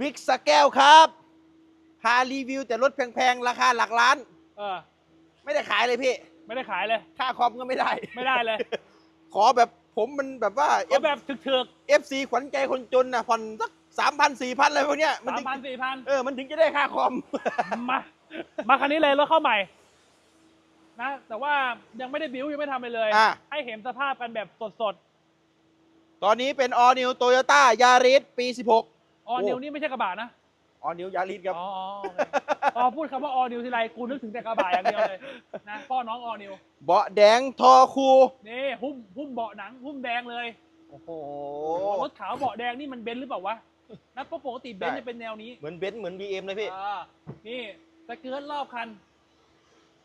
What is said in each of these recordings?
บิ๊กสแกลครับพารีวิวแต่รถแพงๆ ราคาหลักล้าน เออ ไม่ได้ขายเลยพี่ ไม่ได้ขายเลย ค่าคอมก็ไม่ได้ ไม่ได้เลย ขอแบบผมมันแบบว่าเอาแบบถึก FC ขวัญใจคนจนนะผ่อนสักสามพันสี่พันอะไรพวกเนี้ยๆมันสามถึงพันสี่พันเออ มันถึงจะได้ค่าคอม มา มาคันนี้เลยรถเข้าใหม่ นะ แต่ว่ายังไม่ได้บิวยังไม่ทำอะไรเลยอะให้เห็นสภาพกันแบบสดตอนนี้เป็น All New Toyota Yaris ปี 16ๆ ออโอ้นิวนี่ไม่ใช่กระบะนะ All New Yaris ครับอ๋ออ๋อโอเคพอพูดคำว่าออนิวทีไรกูนึกถึงแต่กระบะอย่างเดียวเลยนะพ่อน้องออนิวเบาะแดงทอคูนี่หุ้มหุ้มเบาะหนังหุ้มแดงเลยโอ้โหรถขาวเบาะแดงนี่มันเบนซ์หรือเปล่าวะนะเพราะปกติเบนซ์ใช่จะเป็นแนวนี้เหมือนเบนซ์เหมือน BM เลยพี่อ่านี่สเกิร์ตรอบคัน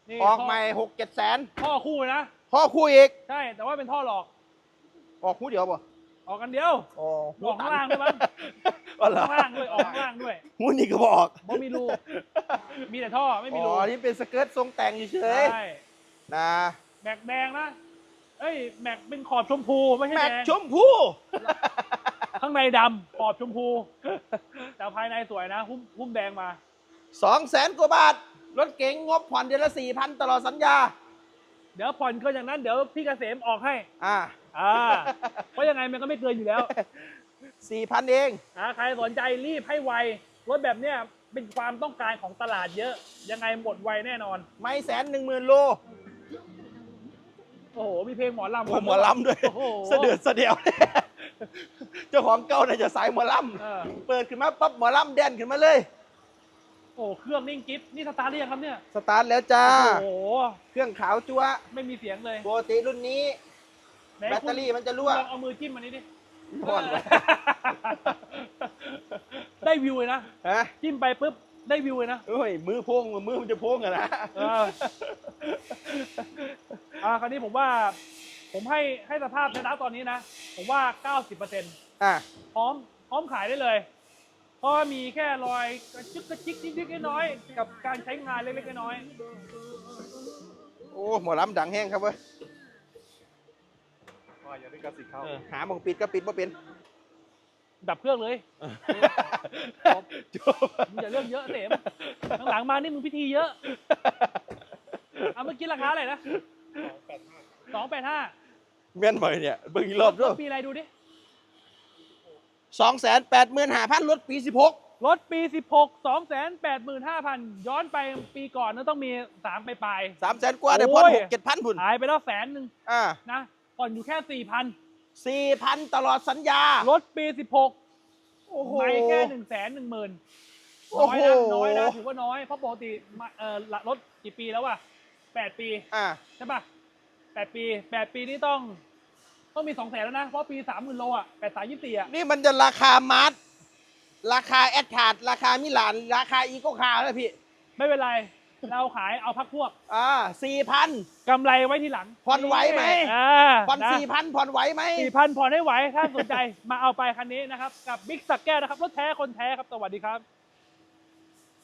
นี่ออกท่ใหม่หกเจ็ดแสนท่อคู่นะท่อคู่อีกใช่แต่ว่าเป็นท่อหลอก ออกคู่เดียวป่ะ ออกกันเดียวอ๋อออกข้างล่างด้วยมั้งอ๋อเหรอข้างล่างด้วย ออกข้างล่างด้วยหูนี่ก็บออกบ่มีรูมีแต่ท่อไม่มีอ๋รูอนี่เป็นสเกิร์ตทรงแต่งเฉยใช่ๆนะแม็กแดงนะเอ้ยแม็กเป็นขอบชมพูไม่ใช่แม็กแดงชมพู่ข้างในดำขอบชมพู แต่ภายในสวยนะหุ้มหุ้มแดงมาสองแสนกว่าบาทรถเก๋งงบผ่อนเดือนละสี่พันตลอดสัญญา เดี๋ยวผ่อนเกินอย่างนั้นเดี๋ยวพี่เกษมออกให้อ่าอ่าเพราะยังไงมันก็ไม่เกินอยู่แล้วสี่พันเองนะใครสนใจรีบให้ไวรถแบบเนี้ยเป็นความต้องการของตลาดเยอะ ยังไงหมดไวแน่นอน ไม่แสนหนึ่งหมื่นโล โอ้โห มีเพลงหมอลำโอ้หมอลำด้วยโอ้โหเสดือดเสดียว เจ้าของเก่าน่าจะสายหมอลเออำเปิดขึ้นมาปั๊บหมอลำแดนขึ้นมาเลย โอ้เครื่องนิ่งกิ๊บนี่สตาร์ทหรือยังครับเนี่ยสตาร์ทแล้วจ้า โอ้โหเครื่องขาวจั๊วไม่มีเสียงเลยปกติรุ่นนี้ ไหนแบตเตอรี่มันจะรั่วลองเอามือจิ้มมันนี้ดิอ่อนไปได้วิวเลยนะฮะจิ้มไปปุ๊บได้วิวเลยนะโอ้ยมือโพงมือมันจะโพงอะนะเอออ่าคราวนี้ผมว่า ผมให้ให้สภาพในร้านตอนนี้นะ ผมว่า 90%อะพร้อมพร้อมขายได้เลย เพราะว่ามีแค่รอยกระจึกกระจิกนิดๆน้อยๆกับการใช้งานเล็กๆน้อยโอ้หมอลำดังแห้งครับเว้ยว่าอย่าได้กระสิกเข้าเออหาหมองปิดก็ปิดมาเป็น ๆดับเครื่องเลยจบจบมึงอย่าเรื่องเยอะเสมหลังๆมานี่มึงพิธีเยอะเอาเมื่อกี้ราคาอะไรนะสองแปดห้าแม่นบ่อยเนี่ยเบิ่งอีกรอบด้วยปีอะไรดูดิ สองแสนแปดหมื่นห้าพันรถปีสิบหกรถปี 16 2 8 5 0 0 0 ย้อนไปปีก่อนนั้นต้องมี 3 ไปปลายสามแสนกว่าเดี๋ยวผ่อนโอ้ยหกเจ็ดพันพุ่นหายไปแล้วแสนหนึ่งอ่านะผ่อนอยู่แค่ 4,000 สี่พันตลอดสัญญา รถปี 16โอ้โห ไม่แค่1 1 0 0 0 0โอ้น้อยโหนะน้อยนะถือว่าน้อย เพราะปกติมาเอ่อรถกี่ปีแล้ววะ8ปี อ่า ใช่ปะ8ปี8ปีนี่ต้อง ต้องมี2แสนแล้วนะ เพราะปี30,000โลอะ8 3 24อะนี่มันจะราคามาร์ทราคาแอดคาร์ดราคามิลาน ราคาอีโกคาร์แล้วพี่ ไม่เป็นไร เราขายเอาพักพวก อ่าสี่พันกำไรไว้ทีหลังผ่อนไหวไหมอ่าผ่อนนะสี่พันผ่อนไหวไหมสี่พันผ่อนให้ไหว ถ้าสนใจ มาเอาไปคันนี้นะครับ กับบิ๊กสักแก้วนะครับ รถแท้คนแท้ครับ สวัสดีครับ